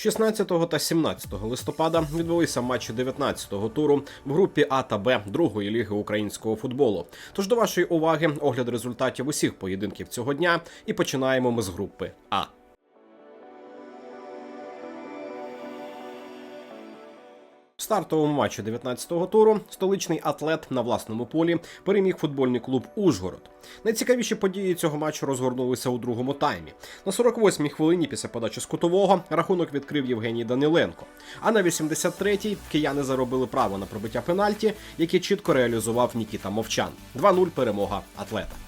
16 та 17 листопада відбулися матчі 19-го туру в групі А та Б другої ліги українського футболу. Тож до вашої уваги огляд результатів усіх поєдинків цього дня, і починаємо ми з групи А. стартовому матчі 19-го туру столичний атлет на власному полі переміг футбольний клуб Ужгород. Найцікавіші події цього матчу розгорнулися у другому таймі. На 48-й хвилині після подачі з кутового рахунок відкрив Євгеній Даниленко. А на 83-й кияни заробили право на пробиття пенальті, яке чітко реалізував Нікіта Мовчан. 2-0 перемога атлета.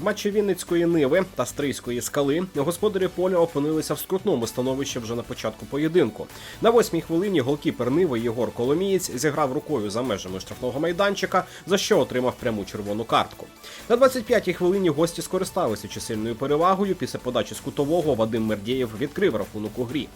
В матчі Вінницької Ниви та Стрийської скали господарі поля опинилися в скрутному становищі вже на початку поєдинку. На восьмій хвилині голкіпер Ниви Єгор Коломієць зіграв рукою за межами штрафного майданчика, за що отримав пряму червону картку. На 25-й хвилині гості скористалися чисельною перевагою. Після подачі з кутового Вадим Мердєєв відкрив рахунок у грі.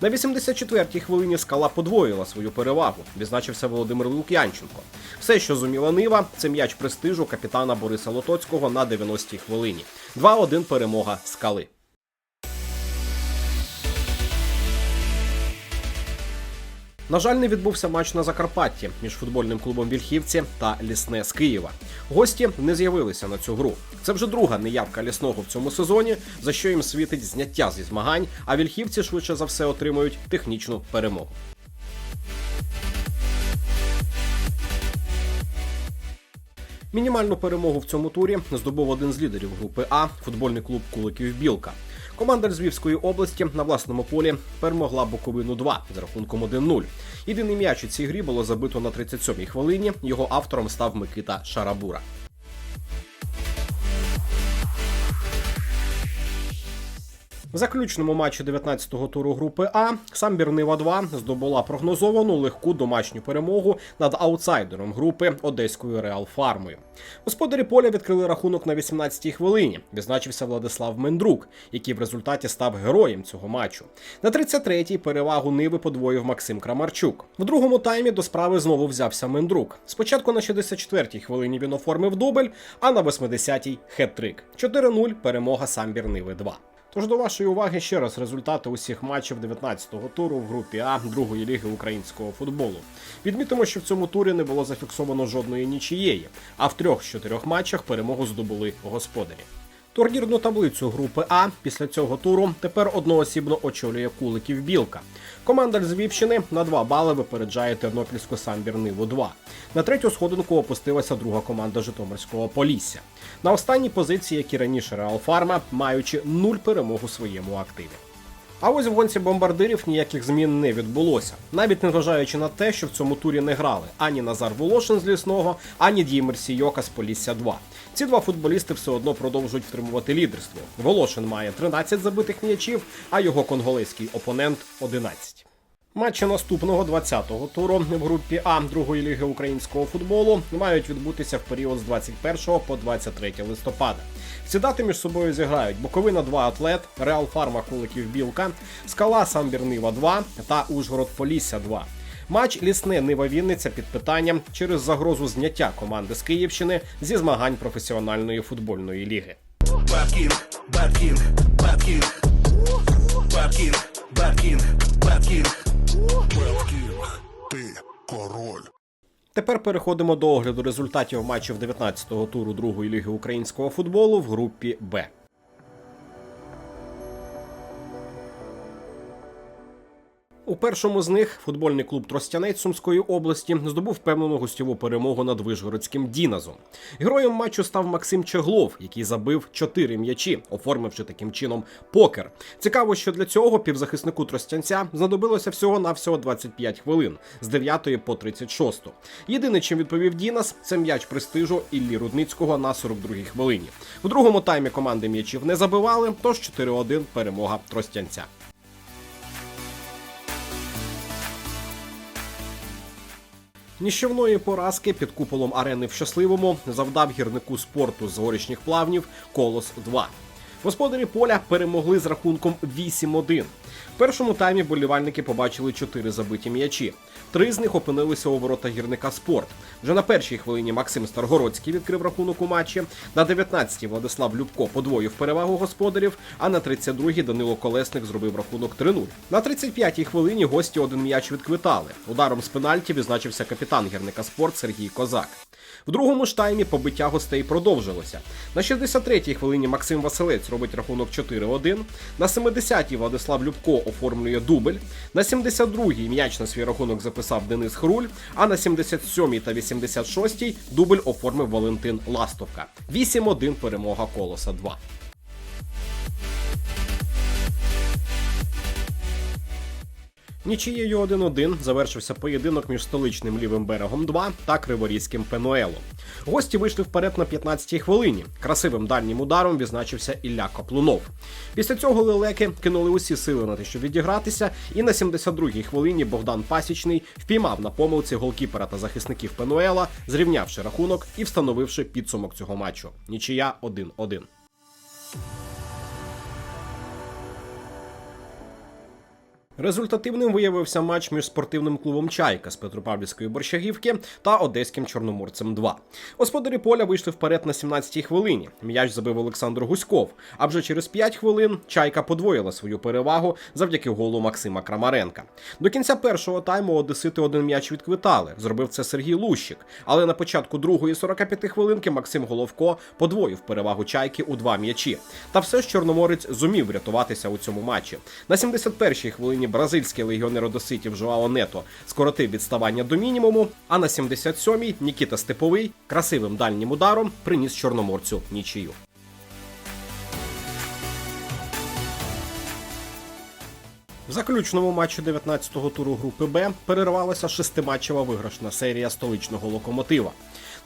На 84-й хвилині скала подвоїла свою перевагу. Відзначився Володимир Лук'янченко. Все, що зуміла Нива, це м'яч престижу капітана Бориса Лотоцького на 90-й хвилині. 2-1 перемога скали. На жаль, не відбувся матч на Закарпатті між футбольним клубом Вільхівці та Лісне з Києва. Гості не з'явилися на цю гру. Це вже друга неявка лісного в цьому сезоні, за що їм світить зняття зі змагань, а вільхівці швидше за все отримують технічну перемогу. Мінімальну перемогу в цьому турі здобув один з лідерів групи А футбольний клуб Куликів Білка. Команда Львівської області на власному полі перемогла Буковину 2 з рахунком 1-0. Єдиний м'яч у цій грі було забито на 37-й хвилині. Його автором став Микита Шарабура. В заключному матчі 19-го туру групи А самбір Нива 2 здобула прогнозовану легку домашню перемогу над аутсайдером групи Одеською Реал Фармою. Господарі поля відкрили рахунок на 18-й хвилині. Відзначився Владислав Мендрук, який в результаті став героєм цього матчу. На 33-й перевагу Ниви подвоїв Максим Крамарчук. В другому таймі до справи знову взявся Мендрук. Спочатку на 64-й хвилині він оформив дубль, а на 80-й хет-трик. 4-0 перемога самбір Ниви 2. Тож до вашої уваги ще раз результати усіх матчів 19-го туру в групі А другої ліги українського футболу. Відмітимо, що в цьому турі не було зафіксовано жодної нічієї, а в трьох з чотирьох матчах перемогу здобули господарі. Турнірну таблицю групи А після цього туру тепер одноосібно очолює Куликів Білка. Команда Львівщини на 2 бали випереджає Тернопільську самбір Ниву 2. На третю сходинку опустилася друга команда Житомирського Полісся. На останній позиції, як і раніше Реал Фарма, маючи нуль перемог у своєму активі. А ось в гонці бомбардирів ніяких змін не відбулося, навіть не зважаючи на те, що в цьому турі не грали ані Назар Волошин з лісного, ані Дімер Сійока з Полісся 2. Ці два футболісти все одно продовжують втримувати лідерство. Волошин має 13 забитих м'ячів, а його конголезький опонент 11. Матчі наступного 20-го туру в групі А другої ліги українського футболу мають відбутися в період з 21 по 23 листопада. Ці дати між собою зіграють Буковина 2 атлет, Реал Фарма Куликів Білка, Скала Самбір Нива 2 та Ужгород Полісся 2. Матч лісне Нива Вінниця під питанням через загрозу зняття команди з Київщини зі змагань професіональної футбольної ліги. Ти король. Тепер переходимо до огляду результатів матчів 19-го туру другої ліги українського футболу в групі Б. У першому з них футбольний клуб Тростянець Сумської області здобув впевнену гостьову перемогу над Вишгородським Діназом. Героєм матчу став Максим Чеглов, який забив чотири м'ячі, оформивши таким чином покер. Цікаво, що для цього півзахиснику Тростянця знадобилося всього навсього 25 хвилин з 9 по 36. Єдине, чим відповів Дінас, це м'яч престижу Іллі Рудницького на 42-й хвилині. У другому таймі команди м'ячів не забивали, тож 4-1 перемога Тростянця. Ніщівної поразки під куполом арени в щасливому завдав гірнику спорту з горішніх плавнів Колос 2. Господарі поля перемогли з рахунком 8-1. В першому таймі болівальники побачили чотири забиті м'ячі. Три з них опинилися у ворота гірника спорт. Вже на першій хвилині Максим Старгородський відкрив рахунок у матчі. На 19-й Владислав Любко подвоїв перевагу господарів. А на 32-й Данило Колесник зробив рахунок 3-0. На 35-й хвилині гості один м'яч відквитали. Ударом з пенальті відзначився капітан гірника спорт Сергій Козак. В другому ж таймі побиття гостей продовжилося. На 63-й хвилині Максим Василець робить рахунок 4-1. На 70-й Владислав Любко оформлює дубль. На 72-й м'яч на свій рахунок записав Денис Хруль. А на 77-й та 86-й дубль оформив Валентин Ластовка. 8-1 перемога Колоса 2. Нічією 1-1 завершився поєдинок між столичним лівим берегом 2 та криворізьким Пенуелом. Гості вийшли вперед на 15-й хвилині. Красивим дальнім ударом відзначився Ілля Каплунов. Після цього лелеки кинули усі сили на те, щоб відігратися, і на 72-й хвилині Богдан Пасічний впіймав на помилці голкіпера та захисників Пенуела, зрівнявши рахунок і встановивши підсумок цього матчу. Нічия 1-1. Результативним виявився матч між спортивним клубом Чайка з Петропавлівської борщагівки та одеським чорноморцем 2 Господарі поля вийшли вперед на 17-й хвилині. М'яч забив Олександр Гуськов. А вже через 5 хвилин Чайка подвоїла свою перевагу завдяки голу Максима Крамаренка. До кінця першого тайму одесити один м'яч відквитали. Зробив це Сергій Лущик. Але на початку другої 45 хвилинки Максим Головко подвоїв перевагу чайки у два м'ячі. Та все ж Чорноморець зумів врятуватися у цьому матчі. На 71-й хвилині бразильський легіонер Одеситів Жоао Нето скоротив відставання до мінімуму. А на 77-й Нікіта Степовий красивим дальнім ударом приніс чорноморцю нічию. В заключному матчі 19-го туру групи Б перервалася шестиматчева виграшна серія столичного локомотива.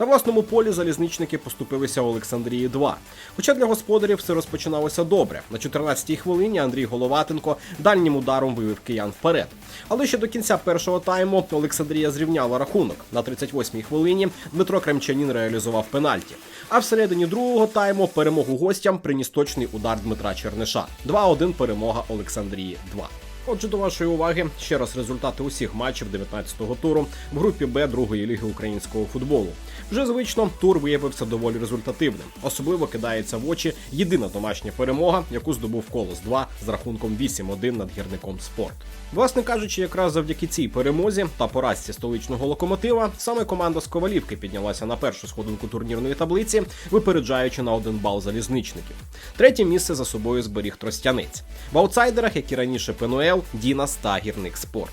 На власному полі залізничники поступилися Олександрії 2. Хоча для господарів все розпочиналося добре. На 14-й хвилині Андрій Головатенко дальнім ударом вивів киян вперед. Але ще до кінця першого тайму Олександрія зрівняла рахунок. На 38-й хвилині Дмитро Кремчанін реалізував пенальті. А всередині другого тайму перемогу гостям приніс точний удар Дмитра Черниша. 2-1 перемога Олександрії 2. Отже, до вашої уваги ще раз результати усіх матчів 19-го туру в групі Б другої ліги українського футболу. Вже звично тур виявився доволі результативним. Особливо кидається в очі єдина домашня перемога, яку здобув Колос 2 з рахунком 8-1 над гірником спорт. Власне кажучи, якраз завдяки цій перемозі та поразці столичного локомотива саме команда з Ковалівки піднялася на першу сходинку турнірної таблиці, випереджаючи на один бал залізничників. Третє місце за собою зберіг Тростянець. В аутсайдерах, як і раніше ПНЛ, Дінас Діна Стагірник спорт.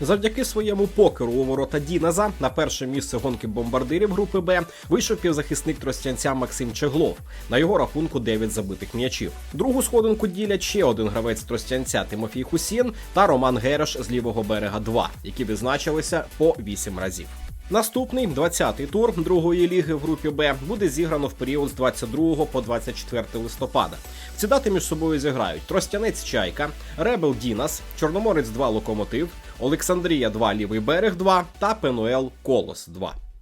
Завдяки своєму покеру у ворота Діназа на перше місце гонки бомбардирів групи Б вийшов півзахисник тростянця Максим Чеглов. На його рахунку 9 забитих м'ячів. Другу сходинку ділять ще один гравець тростянця Тимофій Хусін та Роман Гереш з лівого берега 2, які відзначилися по 8 разів. Наступний 20-й тур другої ліги в групі Б буде зіграно в період з 22 по 24 листопада. Ці дати між собою зіграють Тростянець Чайка, Ребел Дінас, Чорноморець 2 Локомотив, Олександрія 2 Лівий берег 2 та Пенуел Колос 2.